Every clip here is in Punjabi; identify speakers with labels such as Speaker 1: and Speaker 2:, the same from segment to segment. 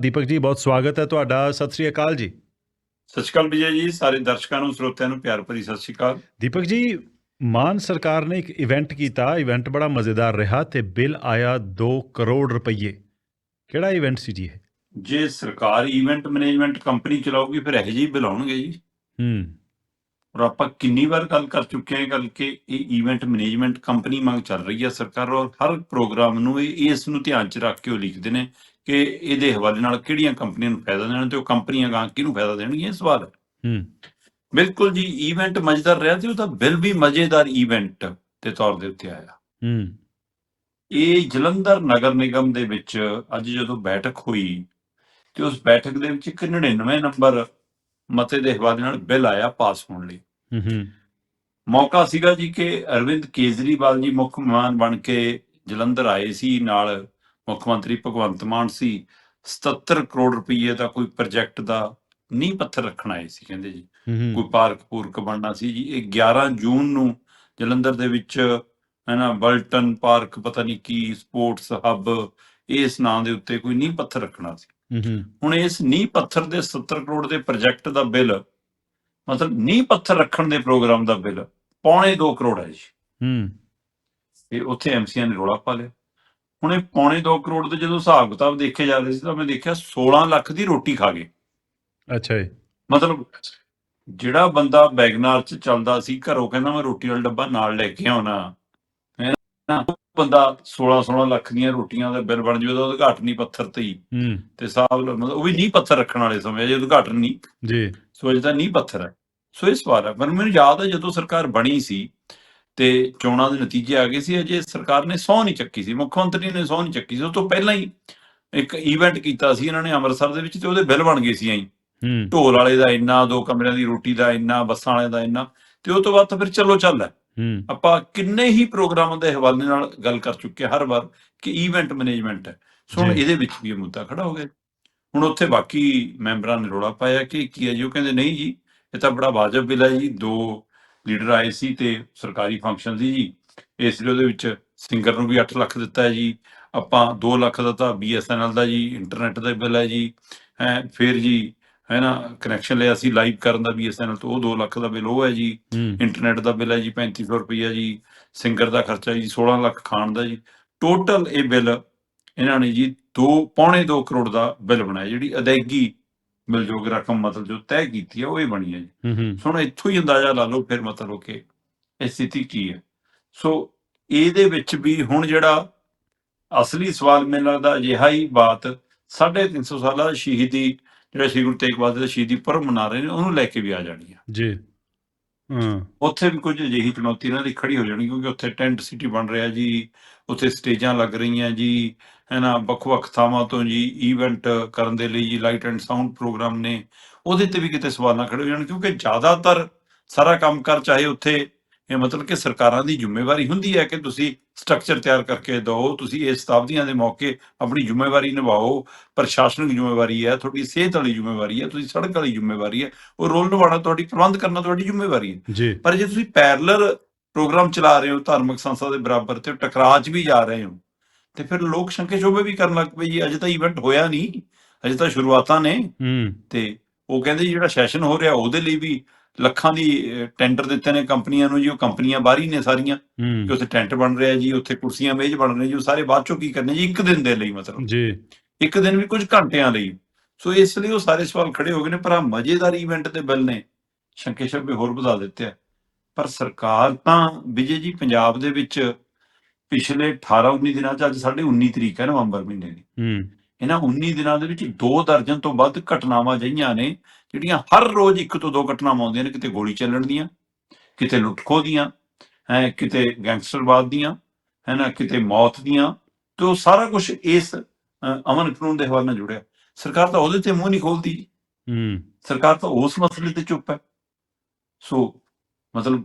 Speaker 1: ਦੀਪਕ ਜੀ ਬਹੁਤ ਸਵਾਗਤ ਹੈ ਤੁਹਾਡਾ। ਸਤਿ ਸ੍ਰੀ ਅਕਾਲ ਜੀ।
Speaker 2: ਸਤਿ ਸ਼੍ਰੀ ਅਕਾਲ ਵਿਜੇ ਜੀ ਸਾਰੇ ਦਰਸ਼ਕਾਂ ਨੂੰ ਸਰੋਤਿਆਂ ਨੂੰ ਪਿਆਰ ਭਰੀ ਸਤਿ ਸ਼੍ਰੀ ਅਕਾਲ।
Speaker 1: ਦੀਪਕ ਜੀ ਮਾਨ ਸਰਕਾਰ ਨੇ ਇੱਕ ਇਵੈਂਟ ਕੀਤਾ। ਇਵੈਂਟ ਬੜਾ ਮਜ਼ੇਦਾਰ ਰਿਹਾ ਤੇ ਬਿੱਲ ਆਇਆ 2 ਕਰੋੜ ਰੁਪਏ ਕਿਹੜਾ ਇਵੈਂਟ ਸੀ ਜੀ ਇਹ?
Speaker 2: ਜੇ ਸਰਕਾਰ ਇਵੈਂਟ ਮੈਨੇਜਮੈਂਟ ਕੰਪਨੀ ਚਲਾਊਗੀ ਫਿਰ ਇਹੋ ਜਿਹੀ ਬੁਲਾਉਣਗੇ ਜੀ।
Speaker 1: ਹੂੰ।
Speaker 2: ਔਰ ਆਪਾਂ ਕਿੰਨੀ ਵਾਰ ਗੱਲ ਕਰ ਚੁੱਕੇ ਹਾਂ ਗੱਲ ਕਿ ਇਹ ਇਵੈਂਟ ਮੈਨੇਜਮੈਂਟ ਕੰਪਨੀ ਮੰਗ ਚੱਲ ਰਹੀ ਹੈ ਸਰਕਾਰ ਔਰ ਹਰ ਪ੍ਰੋਗਰਾਮ ਨੂੰ ਇਹ ਇਸ ਨੂੰ ਧਿਆਨ 'ਚ ਰੱਖ ਕੇ ਉਹ ਲਿਖਦੇ ਨੇ ਕਿ ਇਹਦੇ ਹਵਾਲੇ ਨਾਲ ਕਿਹੜੀਆਂ ਕੰਪਨੀਆਂ ਨੂੰ ਫਾਇਦਾ ਦੇਣਾ ਤੇ ਉਹ ਕੰਪਨੀਆਂ ਗਾਂ ਕਿਹਨੂੰ ਫਾਇਦਾ ਦੇਣਗੀਆਂ ਇਹ ਸਵਾਲ ਹੈ।
Speaker 1: ਹੂੰ।
Speaker 2: ਬਿਲਕੁਲ ਜੀ ਇਵੈਂਟ ਮਜ਼ੇਦਾਰ ਰਿਹਾ ਤੇ ਉਹਦਾ ਬਿੱਲ ਵੀ ਮਜ਼ੇਦਾਰ ਇਵੈਂਟ ਦੇ ਤੌਰ ਦੇ ਉੱਤੇ ਆਇਆ।
Speaker 1: ਹੂੰ।
Speaker 2: ਇਹ ਜਲੰਧਰ ਨਗਰ ਨਿਗਮ ਦੇ ਵਿੱਚ ਅੱਜ ਜਦੋਂ ਬੈਠਕ ਹੋਈ ਤੇ ਉਸ ਬੈਠਕ ਦੇ ਵਿੱਚ ਇੱਕ 99 ਨੰਬਰ ਮਤੇ ਦੇ ਹਵਾਲੇ ਨਾਲ ਬਿੱਲ ਆਇਆ ਪਾਸ ਹੋਣ ਲਈ।
Speaker 1: ਹੂੰ ਹੂੰ
Speaker 2: ਮੌਕਾ ਸੀਗਾ ਜੀ ਕਿ ਅਰਵਿੰਦ ਕੇਜਰੀਵਾਲ ਜੀ ਮੁੱਖ ਮਹਿਮਾਨ ਬਣ ਕੇ ਜਲੰਧਰ ਆਏ ਸੀ ਨਾਲ ਮੁੱਖ ਮੰਤਰੀ ਭਗਵੰਤ ਮਾਨ ਸੀ। 77 ਕਰੋੜ ਰੁਪਏ ਦਾ ਕੋਈ ਪ੍ਰੋਜੈਕਟ ਦਾ ਨੀਂਹ ਪੱਥਰ ਰੱਖਣ ਆਏ ਸੀ ਕਹਿੰਦੇ ਜੀ। ਕੋਈ ਪਾਰਕ ਪੂਰਕ ਬਣਨਾ ਸੀ ਜੀ। ਇਹ 11 ਜੂਨ ਨੂੰ ਜਲੰਧਰ ਦੇ ਵਿੱਚ ਹੈ ਨਾ ਬਲਟਨ ਪਾਰਕ ਪਤਾ ਨਹੀਂ ਕੀ ਸਪੋਰਟਸ ਹੱਬ ਇਸ ਨਾਂ ਦੇ ਉੱਤੇ ਕੋਈ ਨੀਂਹ ਪੱਥਰ ਰੱਖਣਾ ਸੀ। ਹੁਣ ਇਸ ਨੀਂਹ ਪੱਥਰ ਦੇ 70 ਕਰੋੜ ਦੇ ਪ੍ਰੋਜੈਕਟ ਦਾ ਬਿੱਲ ਮਤਲਬ ਨੀਂਹ ਪੱਥਰ ਰੱਖਣ ਦੇ ਪ੍ਰੋਗਰਾਮ ਦਾ ਬਿੱਲ ਪੌਣੇ 2 ਕਰੋੜ ਹੈ ਜੀ।
Speaker 1: ਹੂੰ।
Speaker 2: ਇਹ ਉੱਥੇ ਐਮਸੀਆਂ ਨੇ ਰੋਲਾ ਪਾ ਲਿਆ। ਹੁਣ ਇਹ ਪੌਣੇ 2 ਕਰੋੜ ਦੇ ਜਦੋਂ ਹਿਸਾਬ ਕਿਤਾਬ ਦੇਖੇ ਜਾ ਰਹੇ ਸੀ ਤਾਂ ਮੈਂ ਦੇਖਿਆ 16 ਲੱਖ ਦੀ ਰੋਟੀ ਖਾ ਗਏ।
Speaker 1: ਅੱਛਾ ਜੀ।
Speaker 2: ਮਤਲਬ ਜਿਹੜਾ ਬੰਦਾ ਬੈਗਨਾਰ ਚ ਚੱਲਦਾ ਸੀ ਘਰੋਂ ਕਹਿੰਦਾ ਮੈਂ ਰੋਟੀ ਵਾਲਾ ਡੱਬਾ ਨਾਲ ਲੈ ਕੇ ਆਉਣਾ। ਹੈ? ਨਾ ਉਹ ਬੰਦਾ 16 16 ਲੱਖ ਦੀਆਂ ਰੋਟੀਆਂ ਦਾ ਬਿੱਲ ਬਣ ਜੂ ਉਹਦਾ ਉਦਘਾਟਨੀ ਪੱਥਰ ਤੇ ਹੀ।
Speaker 1: ਹੂੰ।
Speaker 2: ਤੇ ਸਾਹਬ ਮਤਲਬ ਉਹ ਵੀ ਨਹੀਂ ਪੱਥਰ ਰੱਖਣ ਵਾਲੇ ਸਮੇਂ ਜੇ ਉਦਘਾਟਨ ਨਹੀਂ।
Speaker 1: ਜੀ।
Speaker 2: ਸੋ ਅਜੇ ਤਾਂ ਨਹੀਂ ਪੱਥਰ ਹੈ। ਸੋ ਇਸ ਵਾਰ ਪਰ ਮੈਨੂੰ ਯਾਦ ਹੈ ਜਦੋਂ ਸਰਕਾਰ ਬਣੀ ਸੀ ਤੇ ਚੋਣਾਂ ਦੇ ਨਤੀਜੇ ਆ ਗਏ ਸੀ ਅਜੇ ਸਰਕਾਰ ਨੇ ਸਹੁੰ ਨਹੀਂ ਚੱਕੀ ਸੀ। ਮੁੱਖ ਮੰਤਰੀ ਨੇ ਸਹੁੰ ਨਹੀਂ ਚੱਕੀ ਸੀ। ਉਸ ਤੋਂ ਪਹਿਲਾਂ ਹੀ ਇੱਕ ਇਵੈਂਟ ਕੀਤਾ ਸੀ ਇਹਨਾਂ ਨੇ ਅੰਮ੍ਰਿਤਸਰ ਦੇ ਵਿੱਚ ਤੇ ਉਹਦੇ ਬਿੱਲ ਬਣ ਗਏ ਸੀ ਐਂ। ਢੋਲ ਵਾਲੇ ਦਾ ਇੰਨਾ ਦੋ ਕਮਰਿਆਂ ਦੀ ਰੋਟੀ ਦਾ ਇੰਨਾ ਬੱਸਾਂ ਵਾਲੇ ਦਾ ਇੰਨਾ ਤੇ ਉਹ ਤੋਂ ਬਾਅਦ ਤਾਂ ਫਿਰ ਚੱਲੋ ਚੱਲ ਹੈ। ਆਪਾਂ ਕਿੰਨੇ ਹੀ ਪ੍ਰੋਗਰਾਮਾਂ ਦੇ ਹਵਾਲੇ ਨਾਲ ਗੱਲ ਕਰ ਚੁੱਕੇ ਹਰ ਵਾਰ ਕਿ ਇਵੈਂਟ ਮੈਨੇਜਮੈਂਟ ਹੈ। ਸੋ। ਇਹਦੇ ਵਿੱਚ ਵੀ ਇਹ ਮੁੱਦਾ ਖੜਾ ਹੋ ਗਿਆ। ਹੁਣ ਉੱਥੇ ਬਾਕੀ ਮੈਂਬਰਾਂ ਨੇ ਰੋਲਾ ਪਾਇਆ ਕਿ ਕੀ ਹੈ ਜੀ? ਉਹ ਕਹਿੰਦੇ ਨਹੀਂ ਜੀ ਇਹ ਤਾਂ ਬੜਾ ਵਾਜਬ ਬਿੱਲ ਹੈ ਜੀ ਦੋ ਲੀਡਰ ਆਏ ਸੀ ਤੇ ਸਰਕਾਰੀ ਫੰਕਸ਼ਨ ਸੀ ਜੀ। ਇਸ ਲਈ ਉਹਦੇ ਵਿੱਚ ਸਿੰਗਰ ਨੂੰ ਵੀ 8 ਲੱਖ ਦਿੱਤਾ ਹੈ ਜੀ। ਆਪਾਂ 2 ਲੱਖ ਦਾ ਤਾਂ BSNL ਦਾ ਜੀ ਇੰਟਰਨੈਟ ਦਾ ਬਿੱਲ ਹੈ ਜੀ। ਹੈ ਫਿਰ ਜੀ ਹੈ ਨਾ ਕਨੈਕਸ਼ਨ ਲਿਆ ਸੀ ਲਾਈਵ ਕਰਨ ਦਾ BSNL ਤੋਂ ਉਹ 2 ਲੱਖ ਦਾ ਬਿੱਲ ਉਹ ਹੈ ਜੀ। ਇੰਟਰਨੈਟ ਦਾ ਬਿੱਲ ਹੈ ਜੀ 3500 ਰੁਪਈਆ ਜੀ। ਸਿੰਗਰ ਦਾ ਖਰਚਾ ਜੀ 16 ਲੱਖ ਖਾਣ ਦਾ ਜੀ। ਟੋਟਲ ਇਹ ਬਿੱਲ ਇਹਨਾਂ ਨੇ ਜੀ 2 ਪੌਣੇ 2 ਕਰੋੜ ਦਾ ਬਿੱਲ ਬਣਾਇਆ। ਜਿਹੜੀ ਅਦਾਇਗੀ ਮਿਲਜੋਗ ਰਕਮ ਮਤਲਬ ਜੋ ਤੈਅ ਕੀਤੀ ਹੈ ਉਹ ਇਹ ਬਣੀ ਹੈ ਜੀ।
Speaker 1: ਹੂੰ ਹੂੰ।
Speaker 2: ਸੋ ਹੁਣ ਇੱਥੋਂ ਹੀ ਅੰਦਾਜ਼ਾ ਲਾ ਲਓ ਫਿਰ ਮਤਲਬ ਕਿ ਇਹ ਸਥਿਤੀ ਕੀ ਹੈ। ਸੋ ਇਹਦੇ ਵਿੱਚ ਵੀ ਹੁਣ ਜਿਹੜਾ ਅਸਲੀ ਸਵਾਲ ਮੈਨੂੰ ਲੱਗਦਾ ਅਜਿਹਾ ਹੀ ਬਾਤ 350 ਸਾਲਾ ਸ਼ਹੀਦੀ ਜਿਹੜਾ ਸ਼੍ਰੀ ਗੁਰੂ ਤੇਗ ਬਹਾਦਰ ਦਾ ਸ਼ਹੀਦੀ ਪਰਵ ਮਨਾ ਰਹੇ ਨੇ ਉਹਨੂੰ ਲੈ ਕੇ ਵੀ ਆ ਜਾਣੀ ਹੈ।
Speaker 1: ਜੀ। ਹਾਂ।
Speaker 2: ਉੱਥੇ ਵੀ ਕੁਝ ਅਜਿਹੀ ਚੁਣੌਤੀ ਇਹਨਾਂ ਦੀ ਖੜੀ ਹੋ ਜਾਣੀ ਕਿਉਂਕਿ ਉੱਥੇ ਟੈਂਟ ਸਿਟੀ ਬਣ ਰਿਹਾ ਜੀ, ਉੱਥੇ ਸਟੇਜਾਂ ਲੱਗ ਰਹੀਆਂ ਜੀ ਹੈ ਵੱਖ-ਵੱਖ ਥਾਵਾਂ ਤੋਂ ਜੀ ਇਵੈਂਟ ਕਰਨ ਦੇ ਲਈ ਜੀ ਲਾਈਟ ਐਂਡ ਸਾਊਂਡ ਪ੍ਰੋਗਰਾਮ ਨੇ। ਉਹਦੇ ਤੇ ਵੀ ਕਿਤੇ ਸਵਾਲ ਨਾ ਖੜੇ ਹੋ ਜਾਣ ਕਿਉਂਕਿ ਜ਼ਿਆਦਾਤਰ ਸਾਰਾ ਕੰਮ ਕਰ ਚਾਹੇ ਉੱਥੇ ਇਹ ਮਤਲਬ ਕਿ ਸਰਕਾਰਾਂ ਦੀ ਜ਼ਿੰਮੇਵਾਰੀ ਹੁੰਦੀ ਹੈ ਕਿ ਤੁਸੀਂ ਸਟਰਕਚਰ ਤਿਆਰ ਕਰਕੇ ਦਿਓ ਤੁਸੀਂ ਇਸ ਸ਼ਤਾਬਦੀਆਂ ਦੇ ਮੌਕੇ ਆਪਣੀ ਜ਼ਿੰਮੇਵਾਰੀ ਨਿਭਾਓ। ਪ੍ਰਸ਼ਾਸਨਿਕ ਜ਼ਿੰਮੇਵਾਰੀ ਹੈ ਤੁਹਾਡੀ ਸਿਹਤ ਵਾਲੀ ਜ਼ਿੰਮੇਵਾਰੀ ਹੈ ਤੁਸੀਂ ਸੜਕ ਵਾਲੀ ਜ਼ਿੰਮੇਵਾਰੀ ਹੈ। ਉਹ ਰੋਲ ਨਿਭਾਉਣਾ ਤੁਹਾਡੀ ਪ੍ਰਬੰਧ ਕਰਨਾ ਤੁਹਾਡੀ ਜ਼ਿੰਮੇਵਾਰੀ ਹੈ। ਪਰ ਜੇ ਤੁਸੀਂ ਪੈਰਲਲ ਪ੍ਰੋਗਰਾਮ ਚਲਾ ਰਹੇ ਹੋ ਧਾਰਮਿਕ ਸੰਸਥਾ ਦੇ ਬਰਾਬਰ ਤੇ ਟਕਰਾਅ 'ਚ ਵੀ ਜਾ ਰਹੇ ਹੋ ਤੇ ਫਿਰ ਲੋਕ ਸ਼ੰਕੇ ਸ਼ੋਭੇ ਵੀ ਕਰਨ ਲੱਗ ਪਏ ਜੀ। ਅਜੇ ਤਾਂ ਇਵੈਂਟ ਹੋਇਆ ਨਹੀਂ ਅਜੇ ਤਾਂ ਸ਼ੁਰੂਆਤਾਂ ਨੇ ਤੇ ਉਹ ਕਹਿੰਦੇ ਜਿਹੜਾ ਸੈਸ਼ਨ ਹੋ ਰਿਹਾ ਉਹਦੇ ਲਈ ਵੀ ਲੱਖਾਂ ਦੀ ਟੈਂਡਰ ਦਿੱਤੇ ਨੇ ਕੰਪਨੀਆਂ ਨੂੰ ਜੀ ਉਹ ਕੰਪਨੀਆਂ ਬਾਹਰ ਨੇ ਸਾਰੀਆਂ। ਕਿ ਉੱਥੇ ਟੈਂਟ ਬਣ ਰਿਹਾ ਜੀ ਉੱਥੇ ਕੁਰਸੀਆਂ ਮੇਜ਼ ਬਣ ਰਹੇ ਜੀ ਉਹ ਸਾਰੇ ਬਾਅਦ ਚੋਂ ਕੀ ਕਰਨੇ ਜੀ ਇੱਕ ਦਿਨ ਦੇ ਲਈ ਮਤਲਬ।
Speaker 1: ਜੀ।
Speaker 2: ਇੱਕ ਦਿਨ ਵੀ ਕੁਝ ਘੰਟਿਆਂ ਲਈ। ਸੋ ਇਸ ਲਈ ਉਹ ਸਾਰੇ ਸਵਾਲ ਖੜੇ ਹੋ ਗਏ ਨੇ ਪਰ ਆ ਮਜ਼ੇਦਾਰ ਇਵੈਂਟ ਦੇ ਬਿੱਲ ਨੇ ਸ਼ੰਕੇ ਸ਼ੰਕੇ ਹੋਰ ਵਧਾ ਦਿੱਤੇ ਆ। ਪਰ ਸਰਕਾਰ ਤਾਂ ਵਿਜੇ ਜੀ ਪੰਜਾਬ ਦੇ ਵਿੱਚ ਪਿਛਲੇ 18 19 ਦਿਨਾਂ ਚ ਅੱਜ ਸਾਡੇ 19 ਤਰੀਕ ਹੈ ਨਵੰਬਰ ਮਹੀਨੇ ਦੀ।
Speaker 1: ਹੂੰ।
Speaker 2: ਇਹਨਾਂ 19 ਦਿਨਾਂ ਦੇ ਵਿੱਚ 2 ਦਰਜਨ ਤੋਂ ਵੱਧ ਘਟਨਾਵਾਂ ਅਜਿਹੀਆਂ ਨੇ ਜਿਹੜੀਆਂ ਹਰ ਰੋਜ਼ ਇੱਕ ਤੋਂ ਦੋ ਘਟਨਾਵਾਂ ਆਉਂਦੀਆਂ ਨੇ ਕਿਤੇ ਗੋਲੀ ਚੱਲਣ ਦੀਆਂ ਕਿਤੇ ਲੁੱਟਖੋ ਦੀਆਂ ਹੈ ਕਿਤੇ ਗੈਂਗਸਟਰਵਾਦ ਦੀਆਂ ਹੈ ਨਾ ਕਿਤੇ ਮੌਤ ਦੀਆਂ ਤੇ ਉਹ ਸਾਰਾ ਕੁਝ ਇਸ ਅਮਨ ਕਾਨੂੰਨ ਦੇ ਹਵਾਲੇ ਨਾਲ ਜੁੜਿਆ। ਸਰਕਾਰ ਤਾਂ ਉਹਦੇ ਤੇ ਮੂੰਹ ਨਹੀਂ ਖੋਲਦੀ
Speaker 1: ਹੂੰ।
Speaker 2: ਸਰਕਾਰ ਤਾਂ ਉਸ ਮਸਲੇ ਤੇ ਚੁੱਪ ਹੈ। ਸੋ ਮਤਲਬ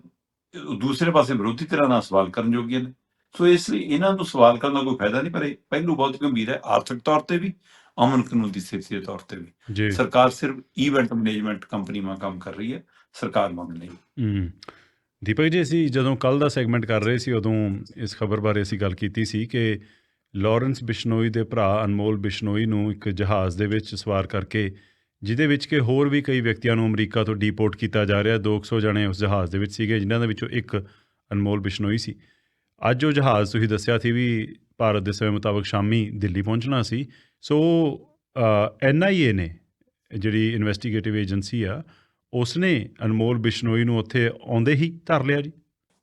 Speaker 2: ਦੂਸਰੇ ਪਾਸੇ ਵਿਰੋਧੀ ਧਿਰਾਂ ਨਾਲ ਸਵਾਲ ਕਰਨ ਜੋਗੀਆਂ ਨੇ। ਸੋ ਇਸ ਲਈ ਇਹਨਾਂ ਨੂੰ ਸਵਾਲ ਕਰਨ ਦਾ ਕੋਈ ਫਾਇਦਾ ਨਹੀਂ ਪਰ ਇਹ ਪਹਿਲੂ ਬਹੁਤ ਗੰਭੀਰ ਹੈ ਆਰਥਿਕ ਤੌਰ ਤੇ ਵੀ ਅਮਨ ਕਾਨੂੰਨ ਦੀ ਸਥਿਤੀ ਦੇ ਤੌਰ ਤੇ ਵੀ।
Speaker 1: ਜੀ।
Speaker 2: ਸਰਕਾਰ ਸਿਰਫ ਇਵੈਂਟ ਮੈਨੇਜਮੈਂਟ ਕੰਪਨੀ ਮਾ ਕੰਮ ਕਰ ਰਹੀ ਹੈ ਸਰਕਾਰ ਮੰਗ ਨਹੀਂ।
Speaker 1: ਹੂੰ। ਦੀਪਕ ਜੀ ਅਸੀਂ ਜਦੋਂ ਕੱਲ ਦਾ ਸੈਗਮੈਂਟ ਕਰ ਰਹੇ ਸੀ ਉਦੋਂ ਇਸ ਖਬਰ ਬਾਰੇ ਅਸੀਂ ਗੱਲ ਕੀਤੀ ਸੀ ਕਿ ਲਾਰੈਂਸ ਬਿਸ਼ਨੋਈ ਦੇ ਭਰਾ ਅਨਮੋਲ ਬਿਸ਼ਨੋਈ ਨੂੰ ਇੱਕ ਜਹਾਜ਼ ਦੇ ਵਿੱਚ ਸਵਾਰ ਕਰਕੇ ਜਿਹਦੇ ਵਿੱਚ ਕਿ ਹੋਰ ਵੀ ਕਈ ਵਿਅਕਤੀਆਂ ਨੂੰ ਅਮਰੀਕਾ ਤੋਂ ਡੀਪੋਰਟ ਕੀਤਾ ਜਾ ਰਿਹਾ। 200 ਜਣੇ ਉਸ ਜਹਾਜ਼ ਦੇ ਵਿੱਚ ਸੀਗੇ ਜਿਨ੍ਹਾਂ ਦੇ ਵਿੱਚੋਂ ਇੱਕ ਅਨਮੋਲ ਬਿਸ਼ਨੋਈ ਸੀ। ਅੱਜ ਉਹ ਜਹਾਜ਼ ਤੁਸੀਂ ਦੱਸਿਆ ਸੀ ਵੀ ਭਾਰਤ ਦੇ ਸਮੇਂ ਮੁਤਾਬਕ ਸ਼ਾਮੀ ਦਿੱਲੀ ਪਹੁੰਚਣਾ ਸੀ। ਸੋ ਐਨਆਈਏ ਨੇ ਜਿਹੜੀ ਇਨਵੈਸਟੀਗੇਟਿਵ ਏਜੰਸੀ ਆ, ਉਸਨੇ ਅਨਮੋਲ ਬਿਸ਼ਨੋਈ ਨੂੰ ਉੱਥੇ ਆਉਂਦੇ ਹੀ ਧਰ ਲਿਆ ਜੀ।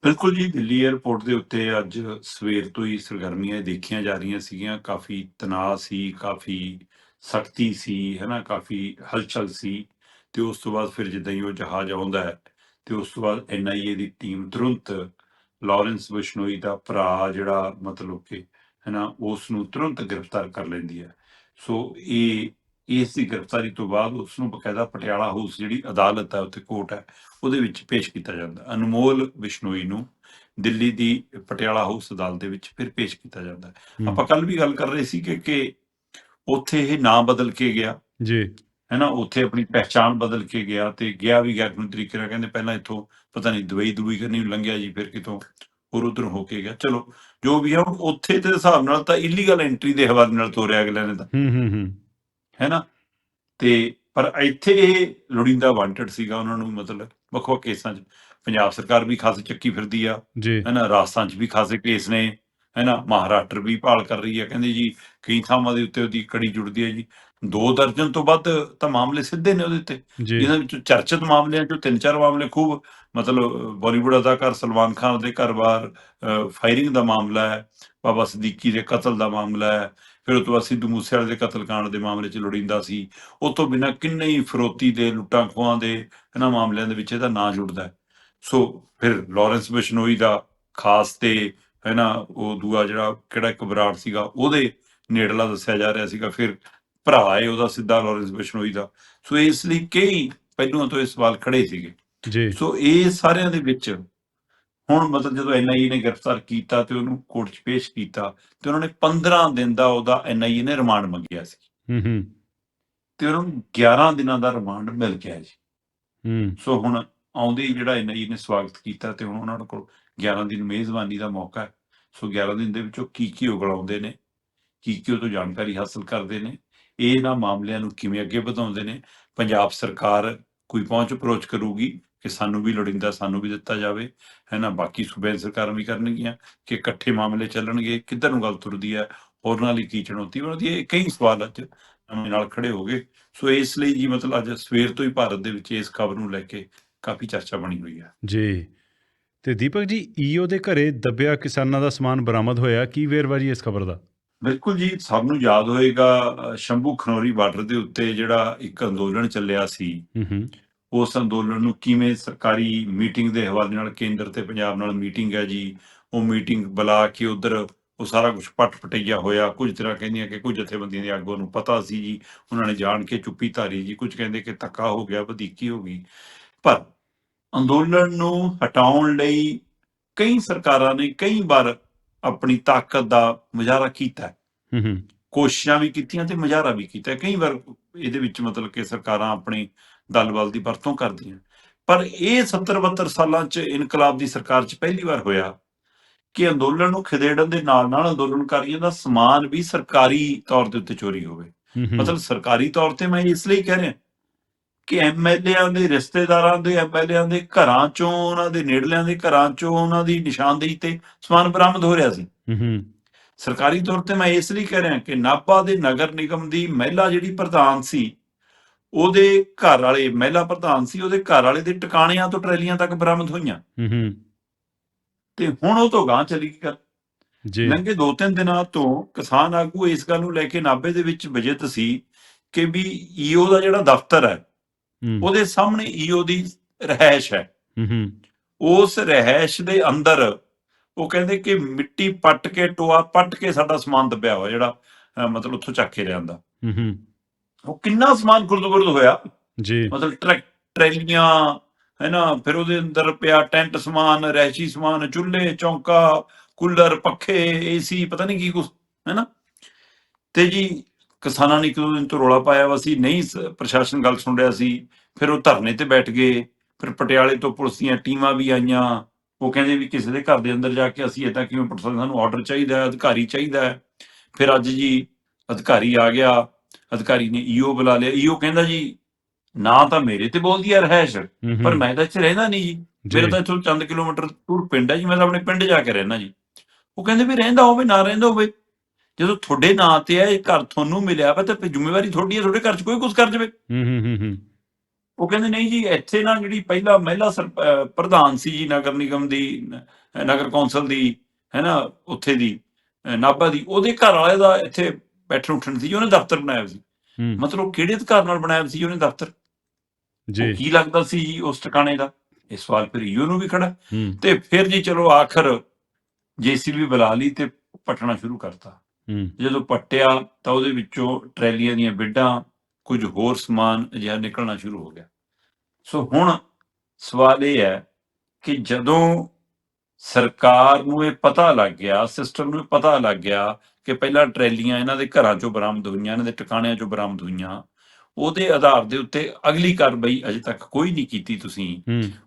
Speaker 2: ਬਿਲਕੁਲ ਜੀ, ਦਿੱਲੀ 에ਅਰਪੋਰਟ ਦੇ ਉੱਤੇ ਅੱਜ ਸਵੇਰ ਤੋਂ ਹੀ ਸਰਗਰਮੀਆਂ ਦੇਖੀਆਂ ਜਾ ਰਹੀਆਂ ਸੀਗੀਆਂ। ਕਾਫੀ ਤਣਾਅ ਸੀ, ਕਾਫੀ ਸਖਤੀ ਸੀ, ਹੈਨਾ, ਕਾਫੀ ਹਲਚਲ ਸੀ। ਤੇ ਉਸ ਤੋਂ ਬਾਅਦ ਫਿਰ ਜਿੱਦਾਂ ਹੀ ਉਹ ਜਹਾਜ਼ ਆਉਂਦਾ ਹੈ, ਤੇ ਉਸ ਤੋਂ ਬਾਅਦ ਐਨਆਈਏ ਦੀ ਟੀਮ ਤੁਰੰਤ ਲਾਰੈਂਸ ਬਿਸ਼ਨੋਈ ਦਾ ਭਰਾ ਜਿਹੜਾ ਮਤਲਬ ਕਿ ਹੈਨਾ ਉਸ ਨੂੰ ਤੁਰੰਤ ਗ੍ਰਿਫਤਾਰ ਕਰ ਲੈਂਦੀ ਹੈ। ਸੋ ਇਹ ਇਸ ਦੀ ਗ੍ਰਿਫਤਾਰੀ ਤੋਂ ਬਾਅਦ ਉਸ ਨੂੰ ਬਕਾਇਦਾ ਪਟਿਆਲਾ ਹਾਊਸ ਜਿਹੜੀ ਅਦਾਲਤ ਹੈ ਉੱਥੇ ਕੋਰਟ ਹੈ ਉਹਦੇ ਵਿੱਚ ਪੇਸ਼ ਕੀਤਾ ਜਾਂਦਾ। ਅਨਮੋਲ ਬਿਸ਼ਨੋਈ ਨੂੰ ਦਿੱਲੀ ਦੀ ਪਟਿਆਲਾ ਹਾਊਸ ਅਦਾਲਤ ਦੇ ਵਿੱਚ ਫਿਰ ਪੇਸ਼ ਕੀਤਾ ਜਾਂਦਾ। ਆਪਾਂ ਕੱਲ ਵੀ ਗੱਲ ਕਰ ਰਹੇ ਸੀ ਕਿ ਕਿ ਉੱਥੇ ਇਹ ਨਾਂ ਬਦਲ ਕੇ ਗਿਆ।
Speaker 1: ਜੀ।
Speaker 2: ਹੈ ਨਾ ਉੱਥੇ ਆਪਣੀ ਪਹਿਚਾਣ ਬਦਲ ਕੇ ਗਿਆ ਤੇ ਗਿਆ ਵੀ ਗੈਰ ਕਾਨੂੰਨੀ ਤਰੀਕੇ ਨਾਲ ਕਹਿੰਦੇ ਪਹਿਲਾਂ ਇੱਥੋਂ ਪਤਾ ਨਹੀਂ ਦੁਬਈ ਦੁਬਈ ਕਰਨੀ ਨੂੰ ਲੰਘਿਆ ਜੀ ਫਿਰ ਕਿਤੋਂ ਹੋਰ ਉਧਰ ਹੋ ਕੇ ਗਿਆ। ਚਲੋ ਜੋ ਵੀ ਆ ਉੱਥੇ ਦੇ ਹਿਸਾਬ ਨਾਲ ਤਾਂ ਇਲੀਗਲ ਐਂਟਰੀ ਦੇ ਹਵਾਲੇ ਨਾਲ ਤੋਰਿਆ ਅਗਲੇ ਨੇ ਤਾਂ।
Speaker 1: ਹੂੰ ਹੂੰ ਹੂੰ।
Speaker 2: ਹੈ ਨਾ? ਤੇ ਪਰ ਇੱਥੇ ਇਹ ਲੋੜੀਂਦਾ ਵਾਂਟਡ ਸੀਗਾ ਉਹਨਾਂ ਨੂੰ ਮਤਲਬ ਵੱਖ ਕੇਸਾਂ 'ਚ। ਪੰਜਾਬ ਸਰਕਾਰ ਵੀ ਖਾਸ ਚੱਕੀ ਫਿਰਦੀ ਆ। ਹੈ ਨਾ ਰਾਜਸਥਾਨ 'ਚ ਵੀ ਖਾਸੇ ਕੇਸ ਨੇ। ਹੈ ਨਾ ਮਹਾਰਾਸ਼ਟਰ ਵੀ ਭਾਲ ਕਰ ਰਹੀ ਹੈ ਕਹਿੰਦੇ ਜੀ ਕਈ ਥਾਵਾਂ ਦੇ ਉੱਤੇ ਉਹਦੀ ਕੜੀ ਜੁੜਦੀ ਹੈ ਜੀ। ਦੋ ਦਰਜਨ ਤੋਂ ਵੱਧ ਤਾਂ ਮਾਮਲੇ ਸਿੱਧੇ ਨੇ ਉਹਦੇ ਉੱਤੇ
Speaker 1: ਜੀ।
Speaker 2: ਇਹਨਾਂ ਵਿੱਚੋਂ ਚਰਚਿਤ ਮਾਮਲਿਆਂ ਚੋਂ ਤਿੰਨ ਚਾਰ ਮਾਮਲੇ ਖੂਬ ਮਤਲਬ ਬਾਲੀਵੁੱਡ ਅਦਾਕਾਰ ਸਲਮਾਨ ਖਾਨ ਦੇ ਘਰ-ਬਾਰ ਫਾਇਰਿੰਗ ਦਾ ਮਾਮਲਾ ਹੈ ਬਾਬਾ ਸਦੀਕੀ ਦੇ ਕਤਲ ਦਾ ਮਾਮਲਾ ਹੈ ਫਿਰ ਉਹ ਤੋਂ ਬਾਅਦ ਸਿੱਧੂ ਮੂਸੇਵਾਲੇ ਦੇ ਕਤਲकांड ਦੇ ਮਾਮਲੇ 'ਚ ਲੋੜੀਂਦਾ ਸੀ। ਉਹ ਤੋਂ ਬਿਨਾਂ ਕਿੰਨੇ ਹੀ ਫਰੋਤੀ ਦੇ ਲੁੱਟਾਂ ਖੋਹਾਂ ਦੇ ਇਹਨਾਂ ਮਾਮਲਿਆਂ ਦੇ ਵਿੱਚ ਇਹਦਾ ਨਾਂ ਜੁੜਦਾ ਹੈ। ਸੋ ਫਿਰ ਲਾਰੈਂਸ ਬਿਸ਼ਨੋਈ ਦਾ ਖਾਸ ਤੇ ਹੈ ਨਾ ਉਹ ਦੂਆ ਜਿਹੜਾ ਕਿਹੜਾ ਇੱਕ ਬਰਾੜ ਸੀਗਾ ਉਹਦੇ ਨੇੜਲਾ ਦੱਸਿਆ ਜਾ ਰਿਹਾ ਸੀਗਾ। ਫਿਰ ਭਰਾ ਹੈ ਉਹਦਾ ਸਿੱਧਾ ਲਾਰੈਂਸ ਬਿਸ਼ਨੋਈ ਦਾ। ਸੋ ਇਸ ਲਈ ਕਈ ਪਹਿਲੂਆਂ ਤੋਂ ਇਹ ਸਵਾਲ ਖੜੇ ਸੀਗੇ।
Speaker 1: ਜੀ।
Speaker 2: ਸੋ ਇਹ ਸਾਰਿਆਂ ਦੇ ਵਿੱਚ ਹੁਣ ਮਤਲਬ ਜਦੋਂ ਐਨਆਈਏ ਨੇ ਗ੍ਰਿਫਤਾਰ ਕੀਤਾ ਤੇ ਉਹਨੂੰ ਕੋਰਟ 'ਚ ਪੇਸ਼ ਕੀਤਾ ਤੇ ਉਹਨਾਂ ਨੇ 15 ਦਿਨ ਦਾ ਉਹਦਾ ਐਨਆਈਏ ਨੇ ਰਿਮਾਂਡ ਮੰਗਿਆ ਸੀ।
Speaker 1: ਹੂੰ ਹੂੰ।
Speaker 2: ਤੇ ਉਹਨਾਂ ਨੂੰ 11 ਦਿਨਾਂ ਦਾ ਰਿਮਾਂਡ ਮਿਲ ਗਿਆ ਜੀ।
Speaker 1: ਹੂੰ।
Speaker 2: ਸੋ ਹੁਣ ਆਉਂਦੇ ਹੀ ਜਿਹੜਾ ਐਨਆਈਏ ਨੇ ਸਵਾਗਤ ਕੀਤਾ ਤੇ ਹੁਣ ਉਹਨਾਂ ਕੋਲ 11 ਦਿਨ ਮੇਜ਼ਬਾਨੀ ਦਾ ਮੌਕਾ ਹੈ। ਸੋ 11 ਦਿਨ ਦੇ ਵਿੱਚੋਂ ਕੀ ਕੀ ਉਗਲਾਉਂਦੇ ਨੇ ਕੀ ਕੀ ਉਹ ਤੋਂ ਜਾਣਕਾਰੀ ਹਾਸਲ ਕਰਦੇ ਨੇ ਇਹ ਇਹਨਾਂ ਮਾਮਲਿਆਂ ਨੂੰ ਕਿਵੇਂ ਅੱਗੇ ਵਧਾਉਂਦੇ ਨੇ, ਪੰਜਾਬ ਸਰਕਾਰ ਕੋਈ ਪਹੁੰਚ ਅਪਰੋਚ ਕਰੂਗੀ ਕਿ ਸਾਨੂੰ ਵੀ ਲੋੜੀਂਦਾ ਸਾਨੂੰ ਵੀ ਦਿੱਤਾ ਜਾਵੇ ਹੈ ਨਾ ਬਾਕੀ ਸੂਬੇ ਸਰਕਾਰਾਂ ਵੀ ਕਰਨਗੀਆਂ ਕਿ ਇਕੱਠੇ ਮਾਮਲੇ ਚੱਲਣਗੇ, ਕਿੱਧਰ ਨੂੰ ਗੱਲ ਤੁਰਦੀ ਹੈ, ਹੋਰਨਾਂ ਲਈ ਕੀ ਚੁਣੌਤੀ ਬਣਦੀ ਹੈ, ਇਹ ਕਈ ਸਵਾਲ ਅੱਜ ਨਵੇਂ ਨਾਲ ਖੜੇ ਹੋ ਗਏ। ਸੋ ਇਸ ਲਈ ਜੀ ਮਤਲਬ ਅੱਜ ਸਵੇਰ ਤੋਂ ਹੀ ਭਾਰਤ ਦੇ ਵਿੱਚ ਇਸ ਖਬਰ ਨੂੰ ਲੈ ਕੇ ਕਾਫੀ ਚਰਚਾ ਬਣੀ ਹੋਈ ਹੈ।
Speaker 1: ਜੀ। ਤੇ ਦੀਪਕ ਜੀ, ਈਓ ਦੇ ਘਰੇ ਦੱਬਿਆ ਕਿਸਾਨਾਂ ਦਾ ਸਮਾਨ ਬਰਾਮਦ ਹੋਇਆ, ਕੀ ਵੇਰਵਾ ਜੀ ਇਸ ਖਬਰ ਦਾ?
Speaker 2: ਬਿਲਕੁਲ ਜੀ ਸਭ ਨੂੰ ਯਾਦ ਹੋਏਗਾ ਸ਼ੰਭੂ ਖਨੌਰੀ ਬਾਰਡਰ ਦੇ ਉੱਤੇ ਜਿਹੜਾ ਇੱਕ ਅੰਦੋਲਨ ਚੱਲਿਆ ਸੀ।
Speaker 1: ਹੂੰ ਹੂੰ।
Speaker 2: ਉਸ ਅੰਦੋਲਨ ਨੂੰ ਕਿਵੇਂ ਸਰਕਾਰੀ ਮੀਟਿੰਗ ਦੇ ਹਵਾਲੇ ਨਾਲ ਕੇਂਦਰ ਤੇ ਪੰਜਾਬ ਨਾਲ ਮੀਟਿੰਗ ਹੈ ਜੀ ਉਹ ਮੀਟਿੰਗ ਬੁਲਾ ਕੇ ਉਧਰ ਉਹ ਸਾਰਾ ਕੁਝ ਪਟ ਪਟਈਆ ਹੋਇਆ। ਕੁਝ ਤਰ੍ਹਾਂ ਕਹਿੰਦੀਆਂ ਕਿ ਕੁਝ ਜਥੇਬੰਦੀਆਂ ਦੇ ਆਗੂਆਂ ਨੂੰ ਪਤਾ ਸੀ ਜੀ ਉਹਨਾਂ ਨੇ ਜਾਣ ਕੇ ਚੁੱਪੀ ਧਾਰੀ ਜੀ। ਕੁਝ ਕਹਿੰਦੇ ਕਿ ਧੱਕਾ ਹੋ ਗਿਆ ਵਧੀਕੀ ਹੋ ਗਈ। ਪਰ ਅੰਦੋਲਨ ਨੂੰ ਹਟਾਉਣ ਲਈ ਕਈ ਸਰਕਾਰਾਂ ਨੇ ਕਈ ਵਾਰ ਆਪਣੀ ਤਾਕਤ ਦਾ ਮੁਜ਼ਾਹਰਾ ਕੀਤਾ ਹੈ।
Speaker 1: ਹੂੰ
Speaker 2: ਕੋਸ਼ਿਸ਼ਾਂ ਵੀ ਕੀਤੀਆਂ ਤੇ ਮੁਜ਼ਾਹਰਾ ਵੀ ਕੀਤਾ ਕਈ ਵਾਰ ਇਹਦੇ ਵਿੱਚ ਮਤਲਬ ਕਿ ਸਰਕਾਰਾਂ ਆਪਣੇ ਦਲ ਬਲ ਦੀ ਵਰਤੋਂ ਕਰਦੀਆਂ। ਪਰ ਇਹ 70 72 ਸਾਲਾਂ ਚ ਇਨਕਲਾਬ ਦੀ ਸਰਕਾਰ ਚ ਪਹਿਲੀ ਵਾਰ ਹੋਇਆ ਕਿ ਅੰਦੋਲਨ ਨੂੰ ਖਿਦੇੜਨ ਦੇ ਨਾਲ ਨਾਲ ਅੰਦੋਲਨਕਾਰੀਆਂ ਦਾ ਸਮਾਨ ਵੀ ਸਰਕਾਰੀ ਤੌਰ ਦੇ ਉੱਤੇ ਚੋਰੀ ਹੋਵੇ। ਮਤਲਬ ਸਰਕਾਰੀ ਤੌਰ ਤੇ ਮੈਂ ਇਸ ਲਈ ਕਹਿ ਰਿਹਾ ਕਿ ਐਮਐਲਏਆਂ ਦੇ ਰਿਸ਼ਤੇਦਾਰਾਂ ਦੇ ਐਮਐਲਏਆਂ ਦੇ ਘਰਾਂ ਚੋਂ ਉਹਨਾਂ ਦੇ ਨੇੜਲਿਆਂ ਦੇ ਘਰਾਂ ਚੋਂ ਉਹਨਾਂ ਦੀ ਨਿਸ਼ਾਨਦੇਹੀ ਤੇ ਸਮਾਨ ਬਰਾਮਦ ਹੋ ਰਿਹਾ ਸੀ।
Speaker 1: ਹੂੰ
Speaker 2: ਸਰਕਾਰੀ ਤੌਰ ਤੇ ਮੈਂ ਇਸ ਲਈ ਕਹਿ ਰਿਹਾ ਕਿ ਨਾਭਾ ਦੇ ਨਗਰ ਨਿਗਮ ਦੀ ਮਹਿਲਾ ਜਿਹੜੀ ਪ੍ਰਧਾਨ ਸੀ ਉਹਦੇ ਘਰ ਵਾਲੇ ਮਹਿਲਾ ਪ੍ਰਧਾਨ ਸੀ ਉਹਦੇ ਘਰ ਵਾਲੇ ਦੇ ਟਿਕਾਣਿਆਂ ਤੋਂ ਟਰੈਲੀਆਂ ਤੱਕ ਬਰਾਮਦ ਹੋਈਆਂ।
Speaker 1: ਹੂੰ
Speaker 2: ਤੇ ਹੁਣ ਉਹ ਤੋਂ ਗਾਂ ਚਲੀ ਗਈ ਗੱਲ।
Speaker 1: ਜੀ।
Speaker 2: ਲੰਘੇ ਦੋ ਤਿੰਨ ਦਿਨਾਂ ਤੋਂ ਕਿਸਾਨ ਆਗੂ ਇਸ ਗੱਲ ਨੂੰ ਲੈ ਕੇ ਨਾਭੇ ਦੇ ਵਿੱਚ ਵਿਜਿਤ ਸੀ ਕਿ ਵੀ ਈਓ ਦਾ ਜਿਹੜਾ ਦਫ਼ਤਰ ਹੂੰ ਉਹਦੇ ਸਾਹਮਣੇ ਈਓ ਦੀ ਰਹਿائش ਹੈ। ਉਸ ਰਹਿائش ਦੇ ਅੰਦਰ ਉਹ ਕਹਿੰਦੇ ਕਿ ਮਿੱਟੀ ਪੱਟ ਕੇ ਟੋਆ ਪੱਟ ਕੇ ਸਾਡਾ ਸਮਾਨ ਦੱਬਿਆ ਹੋਇਆ ਜਿਹੜਾ ਮਤਲਬ ਉੱਥੋਂ ਚੱਕ ਕੇ ਲਿਆਂਦਾ। ਉਹ ਕਿੰਨਾ ਸਮਾਨ ਗੁਰਦੁਆਰੇ ਹੋਇਆ।
Speaker 1: ਜੀ।
Speaker 2: ਮਤਲਬ ਟਰੱਕ ਟਰੈਲੀਆਂ ਹੈਨਾ ਫਿਰ ਉਹਦੇ ਅੰਦਰ ਪਿਆ ਟੈਂਟ ਸਮਾਨ ਰਹਿਸ਼ੀ ਸਮਾਨ ਚੁੱਲ੍ਹੇ ਚੌਂਕਾ ਕੂਲਰ ਪੱਖੇ ਏਸੀ ਪਤਾ ਨਹੀਂ ਕੀ ਕੁਝ ਹੈਨਾ। ਤੇ ਜੀ ਕਿਸਾਨਾਂ ਨੇ ਦੋ ਦਿਨ ਤੋਂ ਰੋਲਾ ਪਾਇਆ ਵਾ ਸੀ ਨਹੀਂ ਪ੍ਰਸ਼ਾਸਨ ਗੱਲ ਸੁਣ ਰਿਹਾ ਸੀ ਫਿਰ ਉਹ ਧਰਨੇ ਤੇ ਬੈਠ ਗਏ ਫਿਰ ਪਟਿਆਲੇ ਤੋਂ ਪੁਲਿਸ ਦੀਆਂ ਟੀਮਾਂ ਵੀ ਆਈਆਂ ਉਹ ਕਹਿੰਦੇ ਵੀ ਕਿਸੇ ਦੇ ਘਰ ਦੇ ਅੰਦਰ ਜਾ ਕੇ ਅਸੀਂ ਏਦਾਂ ਕਿਵੇਂ ਸਕਦੇ ਸਾਨੂੰ ਆਰਡਰ ਚਾਹੀਦਾ ਹੈ ਅਧਿਕਾਰੀ ਚਾਹੀਦਾ ਹੈ। ਫਿਰ ਅੱਜ ਜੀ ਅਧਿਕਾਰੀ ਆ ਗਿਆ ਅਧਿਕਾਰੀ ਨੇ ਈਓ ਬੁਲਾ ਲਿਆ ਈਓ ਕਹਿੰਦਾ ਜੀ ਨਾ ਤਾਂ ਮੇਰੇ ਤੇ ਬੋਲਦੀ ਹੈ ਰਹਿਸ਼ ਪਰ ਮੈਂ ਤਾਂ ਇੱਥੇ ਰਹਿੰਦਾ ਨਹੀਂ ਜੀ
Speaker 1: ਜੀ,
Speaker 2: ਮੇਰਾ ਤਾਂ ਇੱਥੋਂ ਚੰਦ ਕਿਲੋਮੀਟਰ ਦੂਰ ਪਿੰਡ ਹੈ ਜੀ ਮੈਂ ਤਾਂ ਆਪਣੇ ਪਿੰਡ ਜਾ ਕੇ ਰਹਿਣਾ ਜੀ। ਉਹ ਕਹਿੰਦੇ ਵੀ ਰਹਿੰਦਾ ਹੋਵੇ ਨਾ ਰਹਿੰਦਾ ਹੋਵੇ ਜਦੋਂ ਤੁਹਾਡੇ ਨਾਂ ਤੇ ਹੈ ਇਹ ਘਰ ਤੁਹਾਨੂੰ ਮਿਲਿਆ ਵਾ ਤਾਂ ਜ਼ਿੰਮੇਵਾਰੀ ਤੁਹਾਡੀ ਹੈ ਤੁਹਾਡੇ ਘਰ 'ਚ ਕੋਈ ਕੁਝ ਕਰ ਜਾਵੇ।
Speaker 1: ਹੂੰ ਹੂੰ ਹੂੰ
Speaker 2: ਉਹ ਕਹਿੰਦੇ ਨਹੀਂ ਜੀ ਇੱਥੇ ਨਾ ਜਿਹੜੀ ਪਹਿਲਾ ਮਹਿਲਾ ਪ੍ਰਧਾਨ ਸੀ ਜੀ ਨਗਰ ਨਿਗਮ ਦੀ ਨਗਰ ਕੌਂਸਲ ਦੀ ਹੈ ਨਾ ਉੱਥੇ ਦੀ ਨਾਭਾ ਦੀ ਉਹਦੇ ਘਰ ਵਾਲੇ ਦਾ ਇੱਥੇ ਬੈਠਣ ਉੱਠਣ ਸੀ ਉਹਨੇ ਦਫ਼ਤਰ ਬਣਾਇਆ ਸੀ। ਮਤਲਬ ਕਿਹੜੇ ਅਧਿਕਾਰ ਨਾਲ ਬਣਾਇਆ ਸੀ ਉਹਨੇ ਦਫ਼ਤਰ?
Speaker 1: ਜੀ।
Speaker 2: ਕੀ ਲੱਗਦਾ ਸੀ ਜੀ ਉਸ ਟਿਕਾਣੇ ਦਾ? ਇਹ ਸਵਾਲ ਫਿਰ ਯੂ ਨੂੰ ਵੀ ਖੜਾ। ਤੇ ਫਿਰ ਜੀ ਚਲੋ ਆਖਰ ਜੀਸੀਬੀ ਬੁਲਾ ਲਈ ਤੇ ਪਟਣਾ ਸ਼ੁਰੂ ਕਰਤਾ। ਜਦੋਂ ਪੱਟਿਆ ਤਾਂ ਉਹਦੇ ਵਿੱਚੋਂ ਟਰੈਲੀਆਂ ਦੀਆਂ ਬਿੱਡਾਂ, ਕੁਝ ਹੋਰ ਸਮਾਨ ਅਜਿਹਾ ਨਿਕਲਣਾ ਸ਼ੁਰੂ ਹੋ ਗਿਆ। ਸੋ ਹੁਣ ਸਵਾਲ ਇਹ ਹੈ ਕਿ ਜਦੋਂ ਸਰਕਾਰ ਨੂੰ ਇਹ ਪਤਾ ਲੱਗ ਗਿਆ, ਸਿਸਟਮ ਨੂੰ ਇਹ ਪਤਾ ਲੱਗ ਗਿਆ ਕਿ ਪਹਿਲਾਂ ਟਰੈਲੀਆਂ ਇਹਨਾਂ ਦੇ ਘਰਾਂ ਚੋਂ ਬਰਾਮਦ ਹੋਈਆਂ, ਇਹਨਾਂ ਦੇ ਟਿਕਾਣਿਆਂ ਚੋਂ ਬਰਾਮਦ ਹੋਈਆਂ ਉਹਦੇ ਆਧਾਰ ਦੇ ਉੱਤੇ ਅਗਲੀ ਕਾਰਵਾਈ ਅਜੇ ਤੱਕ ਕੋਈ ਨਹੀਂ ਕੀਤੀ ਤੁਸੀਂ।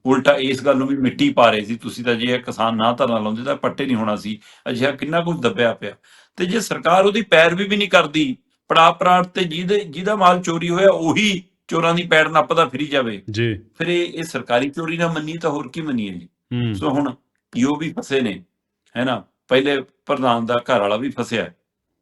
Speaker 2: ਉਲਟਾ ਇਸ ਗੱਲ ਨੂੰ ਵੀ ਮਿੱਟੀ ਪਾ ਰਹੇ ਸੀ। ਤੁਸੀਂ ਤਾਂ ਜੇ ਇਹ ਕਿਸਾਨ ਨਾ ਧਰਨਾ ਲਾਉਂਦੇ ਤਾਂ ਪੱਟੇ ਨਹੀਂ ਹੋਣਾ ਸੀ। ਅਜਿਹਾ ਕਿੰਨਾ ਕੁਝ ਦੱਬਿਆ ਪਿਆ। ਤੇ ਜੇ ਸਰਕਾਰ ਉਹਦੀ ਪੈਰਵੀ ਵੀ ਨਹੀਂ ਕਰਦੀ ਪੜਾ ਪਰਾੜ ਤੇ ਜਿਹਦੇ ਜਿਹਦਾ ਮਾਲ ਚੋਰੀ ਹੋਇਆ ਉਹੀ ਚੋਰਾਂ ਦੀ ਪੈੜ ਨੱਪਦਾ ਫਿਰੀ ਜਾਵੇ।
Speaker 1: ਜੀ।
Speaker 2: ਫਿਰ ਇਹ ਸਰਕਾਰੀ ਚੋਰੀ ਨਾ ਮੰਨੀ ਤਾਂ ਹੋਰ ਕੀ ਮੰਨੀਏ ਜੀ। ਸੋ ਹੁਣ ਯੋ ਵੀ ਫਸੇ ਨੇ ਹੈ ਨਾ? ਪਹਿਲੇ ਪ੍ਰਧਾਨ ਦਾ ਘਰ ਵਾਲਾ ਵੀ ਫਸਿਆ।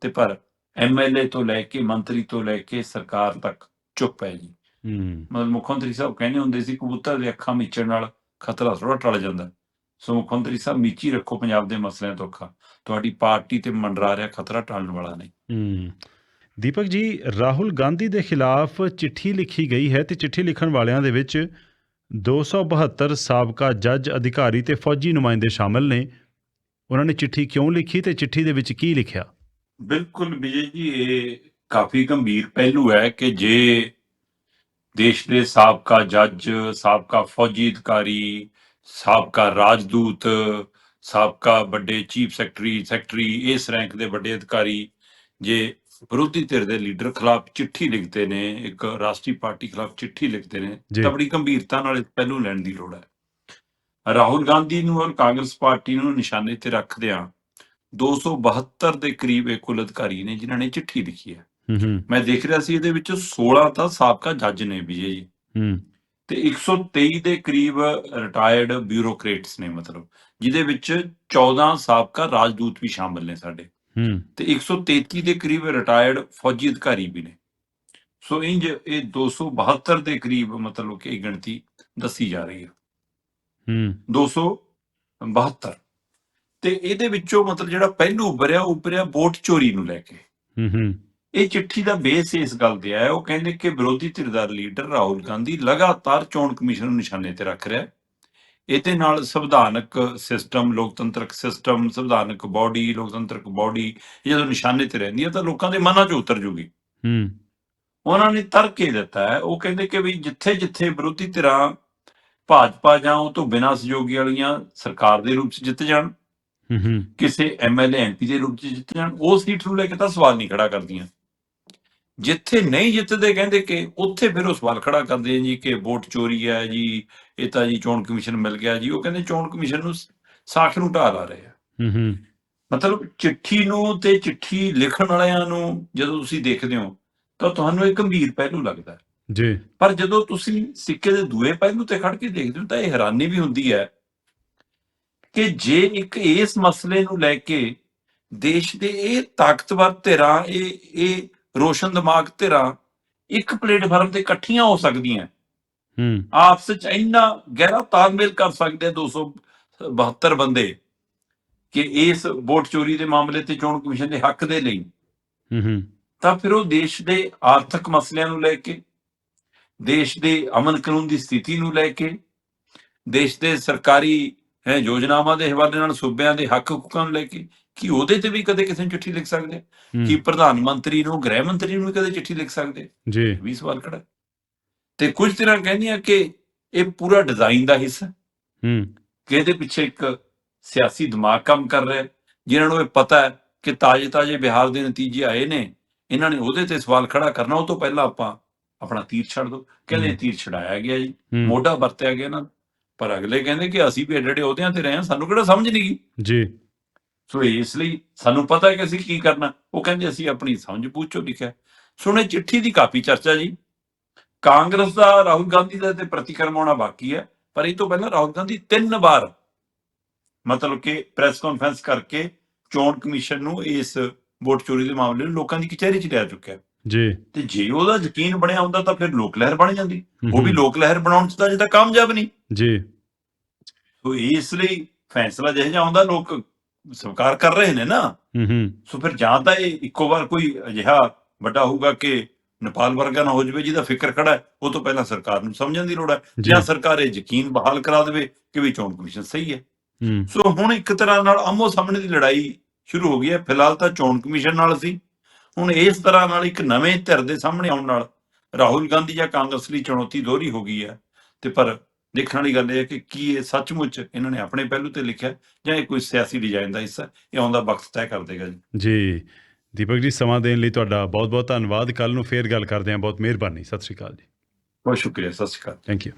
Speaker 2: ਤੇ ਪਰ ਐਮਐਲਏ ਤੋਂ ਲੈ ਕੇ ਮੰਤਰੀ ਤੋਂ ਲੈ ਕੇ ਸਰਕਾਰ ਤੱਕ ਚੁੱਪ ਹੈ ਜੀ।
Speaker 1: ਹੂੰ।
Speaker 2: ਮਤਲਬ ਮੁੱਖ ਮੰਤਰੀ ਸਾਹਿਬ ਕਹਿੰਦੇ ਹੁੰਦੇ ਸੀ ਕਬੂਤਰ ਦੇ ਅੱਖਾਂ ਮੀਚਣ ਨਾਲ ਖਤਰਾ ਥੋੜਾ ਟਲ ਜਾਂਦਾ। ਸੋ ਮੁੱਖ ਮੰਤਰੀ ਸਾਹਿਬ ਮੀਚੀ ਰੱਖੋ ਪੰਜਾਬ ਦੇ ਮਸਲਿਆਂ ਤੋਂ ਅੱਖਾਂ। ਤੁਹਾਡੀ ਪਾਰਟੀ ਤੇ ਮੰਡਰਾ ਰਿਹਾ ਖਤਰਾ ਟਲਣ ਵਾਲਾ ਨਹੀਂ।
Speaker 1: ਹੂੰ। ਦੀਪਕ ਜੀ ਰਾਹੁਲ ਗਾਂਧੀ ਦੇ ਖਿਲਾਫ ਚਿੱਠੀ ਲਿਖੀ ਗਈ ਹੈ ਤੇ ਚਿੱਠੀ ਲਿਖਣ ਵਾਲਿਆਂ ਦੇ ਵਿੱਚ 272 ਸਾਬਕਾ ਜੱਜ ਅਧਿਕਾਰੀ ਤੇ ਫੌਜੀ ਨੁਮਾਇੰਦੇ ਸ਼ਾਮਲ ਨੇ। ਉਹਨਾਂ ਨੇ ਚਿੱਠੀ ਕਿਉਂ ਲਿਖੀ ਤੇ ਚਿੱਠੀ ਦੇ ਵਿੱਚ ਕੀ ਲਿਖਿਆ?
Speaker 2: ਬਿਲਕੁਲ ਵਿਜੇ ਜੀ ਇਹ ਕਾਫੀ ਗੰਭੀਰ ਪਹਿਲੂ ਹੈ ਕਿ ਜੇ ਦੇਸ਼ ਦੇ ਸਾਬਕਾ ਜੱਜ ਸਾਬਕਾ ਫੌਜੀ ਅਧਿਕਾਰੀ ਸਾਬਕਾ ਰਾਜਦੂਤ ਸਾਬਕਾ ਵੱਡੇ ਚੀਫ ਸੈਕਟਰੀ ਸੈਕਟਰੀ ਇਸ ਰੈਂਕ ਦੇ ਵੱਡੇ ਅਧਿਕਾਰੀ ਜੇ ਵਿਰੋਧੀ ਧਿਰ ਦੇ ਲੀਡਰ ਖਿਲਾਫ ਚਿੱਠੀ ਲਿਖਦੇ ਨੇ ਇੱਕ ਰਾਸ਼ਟਰੀ ਪਾਰਟੀ ਖਿਲਾਫ ਚਿੱਠੀ ਲਿਖਦੇ ਨੇ। ਤਾਂ ਬੜੀ ਗੰਭੀਰਤਾ ਨਾਲ ਇਸ ਪਹਿਲੂ ਲੈਣ ਦੀ ਲੋੜ ਹੈ ਰਾਹੁਲ ਗਾਂਧੀ ਨੂੰ ਔਰ ਕਾਂਗਰਸ ਪਾਰਟੀ ਨੂੰ ਨਿਸ਼ਾਨੇ ਤੇ ਰੱਖਦਿਆਂ 272 ਦੇ ਕਰੀਬ ਇਹ ਕੁੱਲ ਅਧਿਕਾਰੀ ਨੇ ਜਿਨ੍ਹਾਂ ਨੇ ਚਿੱਠੀ ਲਿਖੀ ਹੈ
Speaker 1: ਹੂੰ। ਹੂੰ
Speaker 2: ਮੈਂ ਦੇਖ ਰਿਹਾ ਸੀ ਇਹਦੇ ਵਿੱਚ 16 ਤਾਂ ਸਾਬਕਾ ਜੱਜ ਨੇ ਵਿਜੇ ਜੀ।
Speaker 1: ਹੂੰ।
Speaker 2: ਤੇ 123 ਦੇ ਕਰੀਬ ਰਿਟਾਇਰਡ ਬਿਊਰੋਕਰੇਟਸ ਨੇ ਮਤਲਬ ਜਿਹਦੇ ਵਿੱਚ 14 ਸਾਬਕਾ ਰਾਜਦੂਤ ਵੀ ਸ਼ਾਮਲ ਨੇ ਸਾਡੇ।
Speaker 1: ਹੂੰ।
Speaker 2: ਤੇ 133 ਦੇ ਕਰੀਬ ਰਿਟਾਇਰਡ ਫੌਜੀ ਅਧਿਕਾਰੀ ਵੀ ਨੇ। ਸੋ ਇੰਜ ਇਹ 272 ਦੇ ਕਰੀਬ ਮਤਲਬ ਕਿ ਗਿਣਤੀ ਦੱਸੀ ਜਾ ਰਹੀ ਹੈ।
Speaker 1: ਹੂੰ।
Speaker 2: 272 ਤੇ ਇਹਦੇ ਵਿੱਚੋਂ ਮਤਲਬ ਜਿਹੜਾ ਪਹਿਲੂ ਉੱਭਰਿਆ ਉੱਭਰਿਆ ਵੋਟ ਚੋਰੀ ਨੂੰ ਲੈ ਕੇ।
Speaker 1: ਹੂੰ ਹੂੰ।
Speaker 2: ਇਹ ਚਿੱਠੀ ਦਾ ਬੇਸ ਇਸ ਗੱਲ ਤੇ ਹੈ ਉਹ ਕਹਿੰਦੇ ਕਿ ਵਿਰੋਧੀ ਧਿਰ ਦਾ ਲੀਡਰ ਰਾਹੁਲ ਗਾਂਧੀ ਲਗਾਤਾਰ ਚੋਣ ਕਮਿਸ਼ਨ ਨੂੰ ਨਿਸ਼ਾਨੇ ਤੇ ਰੱਖ ਰਿਹਾ ਹੈ। ਇਹਦੇ ਨਾਲ ਸੰਵਿਧਾਨਕ ਸਿਸਟਮ ਲੋਕਤੰਤਰਕ ਸਿਸਟਮ ਸੰਵਿਧਾਨਕ ਬਾਡੀ ਲੋਕਤੰਤਰਕ ਬਾਡੀ ਜਦੋਂ ਨਿਸ਼ਾਨੇ ਤੇ ਰਹਿੰਦੀ ਹੈ ਤਾਂ ਲੋਕਾਂ ਦੇ ਮਨਾਂ 'ਚ ਉਤਰ ਜੂਗੀ।
Speaker 1: ਹੂੰ।
Speaker 2: ਉਹਨਾਂ ਨੇ ਤਰਕ ਇਹ ਦਿੱਤਾ ਹੈ ਉਹ ਕਹਿੰਦੇ ਕਿ ਵੀ ਜਿੱਥੇ ਜਿੱਥੇ ਵਿਰੋਧੀ ਧਿਰਾਂ ਭਾਜਪਾ ਜਾਂ ਉਹ ਤੋਂ ਬਿਨਾਂ ਸਹਿਯੋਗੀ ਵਾਲੀਆਂ ਸਰਕਾਰ ਦੇ ਰੂਪ 'ਚ ਜਿੱਤ ਜਾਣ
Speaker 1: ਹੂੰ ਹੂੰ।
Speaker 2: ਕਿਸੇ ਐਮਐਲਏ ਐਮਪੀ ਦੇ ਰੂਪ 'ਚ ਜਿੱਤ ਜਾਣ ਉਹ ਸੀਟ ਨੂੰ ਲੈ ਕੇ ਤਾਂ ਸਵਾਲ ਨਹੀਂ ਖੜਾ ਕਰਦੀਆਂ। ਜਿੱਥੇ ਨਹੀਂ ਜਿੱਤਦੇ ਕਹਿੰਦੇ ਕਿ ਉੱਥੇ ਫਿਰ ਉਹ ਸਵਾਲ ਖੜਾ ਕਰਦੇ ਜੀ ਕਿ ਵੋਟ ਚੋਰੀ ਹੈ ਜੀ ਇਹ ਤਾਂ ਜੀ ਚੋਣ ਕਮਿਸ਼ਨ ਮਿਲ ਗਿਆ ਜੀ ਉਹ ਕਹਿੰਦੇ ਚੋਣ ਕਮਿਸ਼ਨ ਨੂੰ ਸਾਖ ਨੂੰ ਢਾਹ ਲਾ ਰਹੇ ਆ।
Speaker 1: ਹੂੰ ਹੂੰ।
Speaker 2: ਮਤਲਬ ਚਿੱਠੀ ਨੂੰ ਤੇ ਚਿੱਠੀ ਲਿਖਣ ਵਾਲਿਆਂ ਨੂੰ ਜਦੋਂ ਤੁਸੀਂ ਦੇਖਦੇ ਹੋ ਤਾਂ ਤੁਹਾਨੂੰ ਇੱਕ ਗੰਭੀਰ ਪਹਿਲੂ ਲੱਗਦਾ।
Speaker 1: ਜੀ।
Speaker 2: ਪਰ ਜਦੋਂ ਤੁਸੀਂ ਸਿੱਕੇ ਦੇ ਦੂਏ ਪਹਿਲੂ ਤੇ ਖੜ ਕੇ ਦੇਖਦੇ ਹੋ ਤਾਂ ਇਹ ਹੈਰਾਨੀ ਵੀ ਹੁੰਦੀ ਹੈ ਕਿ ਜੇ ਇੱਕ ਇਸ ਮਸਲੇ ਨੂੰ ਲੈ ਕੇ ਦੇਸ਼ ਦੇ ਇਹ ਤਾਕਤਵਰ ਧਿਰਾਂ ਇਹ ਇਹ ਰੋਸ਼ਨ ਦਿਮਾਗ ਧਿਰਾਂ ਇੱਕ ਪਲੇਟਫਾਰਮ ਤੇ ਇਕੱਠੀਆਂ ਹੋ ਸਕਦੀਆਂ।
Speaker 1: ਹੂੰ।
Speaker 2: ਆਪਸ ਵਿੱਚ ਇੰਨਾ ਗਹਿਰਾ ਤਾਲਮੇਲ ਕਰ ਸਕਦੇ ਆ 272 ਬੰਦੇ ਕਿ ਇਸ ਵੋਟ ਚੋਰੀ ਦੇ ਮਾਮਲੇ ਤੇ ਚੋਣ ਕਮਿਸ਼ਨ ਦੇ ਹੱਕ ਦੇ ਲਈ।
Speaker 1: ਹੂੰ ਹੂੰ।
Speaker 2: ਤਾਂ ਫਿਰ ਉਹ ਦੇਸ਼ ਦੇ ਆਰਥਿਕ ਮਸਲਿਆਂ ਨੂੰ ਲੈ ਕੇ ਦੇਸ਼ ਦੇ ਅਮਨ ਕਾਨੂੰਨ ਦੀ ਸਥਿਤੀ ਨੂੰ ਲੈ ਕੇ ਦੇਸ਼ ਦੇ ਸਰਕਾਰੀ ਹੈ ਯੋਜਨਾਵਾਂ ਦੇ ਹਵਾਲੇ ਨਾਲ ਸੂਬਿਆਂ ਦੇ ਹੱਕ ਹਕੂਕਾਂ ਨੂੰ ਲੈ ਕੇ ਕੀ ਉਹਦੇ ਤੇ ਵੀ ਕਦੇ ਕਿਸੇ ਨੂੰ ਚਿੱਠੀ ਲਿਖ ਸਕਦੇ? ਕੀ ਪ੍ਰਧਾਨ ਮੰਤਰੀ ਨੂੰ ਗ੍ਰਹਿ ਮੰਤਰੀ ਨੂੰ ਵੀ ਕਦੇ ਚਿੱਠੀ ਲਿਖ ਸਕਦੇ?
Speaker 1: ਜੀ।
Speaker 2: ਇਹ ਵੀ ਸਵਾਲ ਖੜਾ। ਤੇ ਕੁਝ ਤਰ੍ਹਾਂ ਕਹਿੰਦੀਆਂ ਕਿ ਇਹ ਪੂਰਾ ਡਿਜ਼ਾਈਨ ਦਾ ਹਿੱਸਾ। ਹੈ, ਕਿ ਇਹਦੇ ਪਿੱਛੇ ਇੱਕ ਸਿਆਸੀ ਦਿਮਾਗ ਕੰਮ ਕਰ ਰਿਹਾ। ਜਿਨ੍ਹਾਂ ਨੂੰ ਇਹ ਪਤਾ ਹੈ ਕਿ ਤਾਜ਼ੇ ਤਾਜ਼ੇ ਬਿਹਾਰ ਦੇ ਨਤੀਜੇ ਆਏ ਨੇ। ਇਹਨਾਂ ਨੇ ਉਹਦੇ ਤੇ ਸਵਾਲ ਖੜਾ ਕਰਨਾ ਉਹ ਤੋਂ ਪਹਿਲਾਂ ਆਪਾਂ ਆਪਣਾ ਤੀਰ ਛੱਡ ਦੋ। ਕਹਿੰਦੇ। ਤੀਰ ਛਡਾਇਆ ਗਿਆ ਜੀ। ਮੋਢਾ ਵਰਤਿਆ ਗਿਆ ਨਾ। ਪਰ ਅਗਲੇ ਕਹਿੰਦੇ ਕਿ ਅਸੀਂ ਵੀ ਐਡੇ ਐਡੇ ਅਹੁਦਿਆਂ ਤੇ ਰਹੇ ਹਾਂ ਸਾਨੂੰ ਕਿਹੜਾ ਸਮਝ ਨਹੀਂ ਗਈ
Speaker 1: ਜੀ।
Speaker 2: ਸੋ ਇਸ ਲਈ ਸਾਨੂੰ ਪਤਾ ਹੈ ਕਿ ਅਸੀਂ ਕੀ ਕਰਨਾ। ਉਹ ਕਹਿੰਦੇ ਅਸੀਂ ਆਪਣੀ ਸਮਝ ਬੂਝ ਚੋਂ ਲਿਖਿਆ। ਸੁਣੇ ਚਿੱਠੀ ਦੀ ਕਾਫੀ ਚਰਚਾ ਜੀ। ਕਾਂਗਰਸ ਦਾ ਰਾਹੁਲ ਗਾਂਧੀ ਦਾ ਤੇ ਪ੍ਰਤੀਕਰਮ ਆਉਣਾ ਬਾਕੀ ਹੈ। ਪਰ ਇਹ ਤੋਂ ਪਹਿਲਾਂ ਰਾਹੁਲ ਗਾਂਧੀ ਤਿੰਨ ਵਾਰ ਮਤਲਬ ਕਿ ਪ੍ਰੈਸ ਕਾਨਫਰੰਸ ਕਰਕੇ ਚੋਣ ਕਮਿਸ਼ਨ ਨੂੰ ਇਸ ਵੋਟ ਚੋਰੀ ਦੇ ਮਾਮਲੇ ਨੂੰ ਲੋਕਾਂ ਦੀ ਕਚਹਿਰੀ 'ਚ ਲਿਆ ਚੁੱਕਿਆ।
Speaker 1: ਜੀ।
Speaker 2: ਤੇ ਜੇ ਉਹਦਾ ਯਕੀਨ ਬਣਿਆ ਹੁੰਦਾ ਤਾਂ ਫਿਰ ਲੋਕ ਲਹਿਰ ਬਣ ਜਾਂਦੀ। ਉਹ ਵੀ ਲੋਕ ਲਹਿਰ ਬਣਾਉਣ 'ਚ ਤਾਂ ਤੱਕ ਕਾਮਯਾਬ ਨਹੀਂ।
Speaker 1: ਜੀ।
Speaker 2: ਸੋ ਇਸ ਲਈ ਫੈਸਲਾ ਜਿਹੋ ਜਿਹਾ ਆਉਂਦਾ ਲੋਕ ਸਵੀਕਾਰ ਕਰ ਰਹੇ ਨੇ ਨਾ
Speaker 1: ਹੂੰ ਹੂੰ।
Speaker 2: ਸੋ ਫਿਰ ਜਾਂ ਤਾਂ ਇਹ ਇੱਕੋ ਵਾਰ ਕੋਈ ਅਜਿਹਾ ਵੱਡਾ ਹੋਊਗਾ ਕਿ ਨੇਪਾਲ ਵਰਗਾ ਨਾ ਹੋ ਜਾਵੇ ਜਿਹਦਾ ਫਿਕਰ ਖੜਾ ਉਹ ਤੋਂ ਪਹਿਲਾਂ ਸਰਕਾਰ ਨੂੰ ਸਮਝਣ ਦੀ ਲੋੜ ਹੈ
Speaker 1: ਜੀ।
Speaker 2: ਸਰਕਾਰ ਇਹ ਯਕੀਨ ਬਹਾਲ ਕਰਾ ਦੇਵੇ ਕਿ ਵੀ ਚੋਣ ਕਮਿਸ਼ਨ ਸਹੀ ਹੈ।
Speaker 1: ਹੂੰ।
Speaker 2: ਸੋ ਹੁਣ ਇੱਕ ਤਰ੍ਹਾਂ ਨਾਲ ਆਮੋ ਸਾਹਮਣੇ ਦੀ ਲੜਾਈ ਸ਼ੁਰੂ ਹੋ ਗਈ ਹੈ ਫਿਲਹਾਲ ਤਾਂ ਚੋਣ ਕਮਿਸ਼ਨ ਨਾਲ ਸੀ। ਹੁਣ ਇਸ ਤਰ੍ਹਾਂ ਨਾਲ ਇੱਕ ਨਵੇਂ ਧਿਰ ਦੇ ਸਾਹਮਣੇ ਆਉਣ ਨਾਲ ਰਾਹੁਲ ਗਾਂਧੀ ਜਾਂ ਕਾਂਗਰਸ ਲਈ ਚੁਣੌਤੀ ਦੋਹਰੀ ਹੋ ਗਈ ਹੈ ਤੇ ਪਰ ਦੇਖਣ ਵਾਲੀ ਗੱਲ ਇਹ ਹੈ ਕਿ ਕੀ ਇਹ ਸੱਚਮੁੱਚ ਇਹਨਾਂ ਨੇ ਆਪਣੇ ਪਹਿਲੂ ਤੇ ਲਿਖਿਆ ਜਾਂ ਇਹ ਕੋਈ ਸਿਆਸੀ ਡਿਜ਼ਾਈਨ ਦਾ ਹਿੱਸਾ? ਇਹ ਆਉਂਦਾ ਵਕਤ ਤੈਅ ਕਰ ਦੇਗਾ ਜੀ।
Speaker 1: ਜੀ। ਦੀਪਕ ਜੀ ਸਮਾਂ ਦੇਣ ਲਈ ਤੁਹਾਡਾ ਬਹੁਤ ਬਹੁਤ ਧੰਨਵਾਦ। ਕੱਲ ਨੂੰ ਫੇਰ ਗੱਲ ਕਰਦੇ ਹਾਂ। ਬਹੁਤ ਮਿਹਰਬਾਨੀ। ਸਤਿ ਸ਼੍ਰੀ ਅਕਾਲ ਜੀ।
Speaker 2: ਬਹੁਤ ਸ਼ੁਕਰੀਆ। ਸਤਿ ਸ਼੍ਰੀ ਅਕਾਲ।
Speaker 1: Thank you